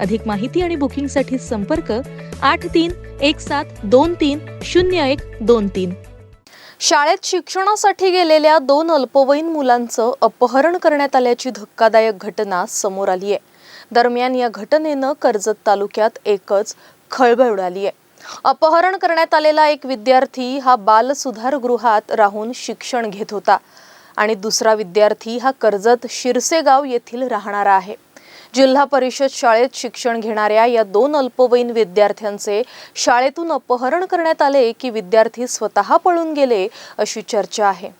अधिक माहिती आणि बुकिंगसाठी संपर्क आठ तीन एक सात दोन तीन शून्य एक दोन तीन. शाळेत शिक्षणासाठी गेलेल्या दोन अल्पवयीन मुलांचं अपहरण करण्यात आल्याची धक्कादायक घटना समोर आली आहे. दरम्यान या घटनेनं कर्जत तालुक्यात एकच खळबळ उडाली आहे. अपहरण करण्यात आलेला एक विद्यार्थी हा बालसुधारगृहात राहून शिक्षण घेत होता आणि दुसरा विद्यार्थी हा कर्जत शिरसेगाव येथील राहणारा आहे. जिल्हा परिषद शाळेत शिक्षण घेणाऱ्या या दोन अल्पवयीन विद्यार्थ्यांचे शाळेतून अपहरण करण्यात आले की विद्यार्थी स्वतः पळून गेले अशी चर्चा आहे.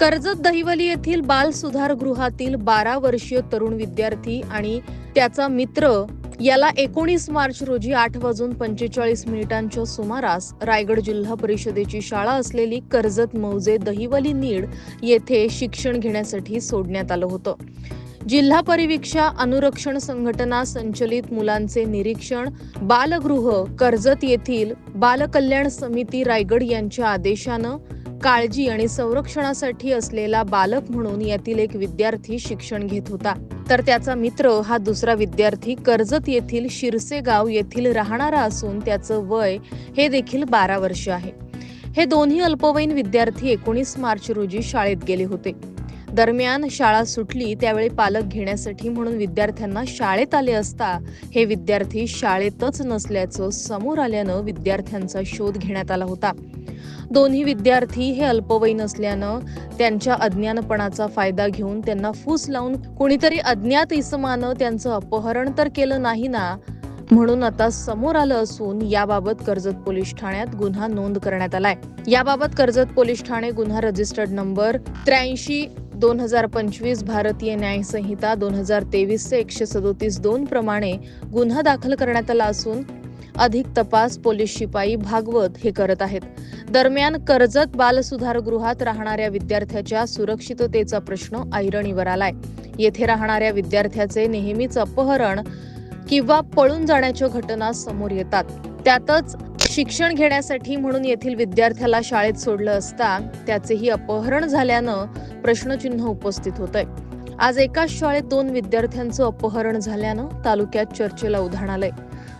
कर्जत दहिवली येथील बाल सुधार गृहातील बारा वर्षीय तरुण विद्यार्थी आणि त्याचा मित्र याला एकोणीस मार्च रोजी आठ वाजून पंचेचाळीस मिनिटांच्या सुमारास रायगड जिल्हा परिषदेची शाळा असलेली कर्जत मौजे दहिवली नीड येथे शिक्षण घेण्यासाठी सोडण्यात आलं होतं. जिल्हा परिवीक्षा अनुरक्षण संघटना संचलित मुलांचे निरीक्षण बालगृह कर्जत येथील बालकल्याण समिती रायगड यांच्या आदेशानं काळजी आणि संरक्षणासाठी असलेला बालक म्हणून यातील एक विद्यार्थी शिक्षण घेत होता. तर त्याचा मित्र हा दुसरा विद्यार्थी कर्जत येथील शिरसे गाव येथील राहणारा असून त्याचं वय हे देखील बारा वर्ष आहे. हे दोन्ही अल्पवयीन विद्यार्थी एकोणीस मार्च रोजी शाळेत गेले होते. दरम्यान शाळा सुटली त्यावेळी पालक घेण्यासाठी म्हणून विद्यार्थ्यांना शाळेत आले असता हे विद्यार्थी शाळेतच नसल्याचं समोर आल्यानं विद्यार्थ्यांचा शोध घेण्यात आला होता. दोन्ही विद्यार्थी हे अल्पवयीन असल्यानं त्यांच्या अज्ञानपणाचा फायदा घेऊन त्यांना फूस लावून कुणीतरी अज्ञात इसमानं त्यांचं अपहरण तर केलं नाही ना? म्हणून आता समोर आलं असून याबाबत कर्जत पोलीस ठाण्यात गुन्हा नोंद करण्यात आलाय. याबाबत कर्जत पोलीस ठाणे गुन्हा रजिस्टर्ड नंबर त्र्याऐंशी दोन हजार पंचवीस भारतीय न्याय संहिता दोन हजार तेवीसचे एकशे सदोतीस दोन प्रमाणे गुन्हा दाखल करण्यात आला असून अधिक तपास पोलीस शिपाई भागवत हे करत आहेत. दरम्यान कर्जत बालसुधारगृहात राहणाऱ्या विद्यार्थ्याच्या सुरक्षिततेचा प्रश्न ऐरणीवर आलाय. येथे राहणाऱ्या विद्यार्थ्याचे नेहमीच अपहरण किंवा पळून जाण्याच्या घटना समोर येतात. त्यातच शिक्षण घेण्यासाठी म्हणून येथील विद्यार्थ्याला शाळेत सोडलं असता त्याचेही अपहरण झाल्यानं प्रश्नचिन्ह उपस्थित होतंय. आज एकाच शाळेत दोन विद्यार्थ्यांचं अपहरण झाल्यानं तालुक्यात चर्चेला उधाण आलंय.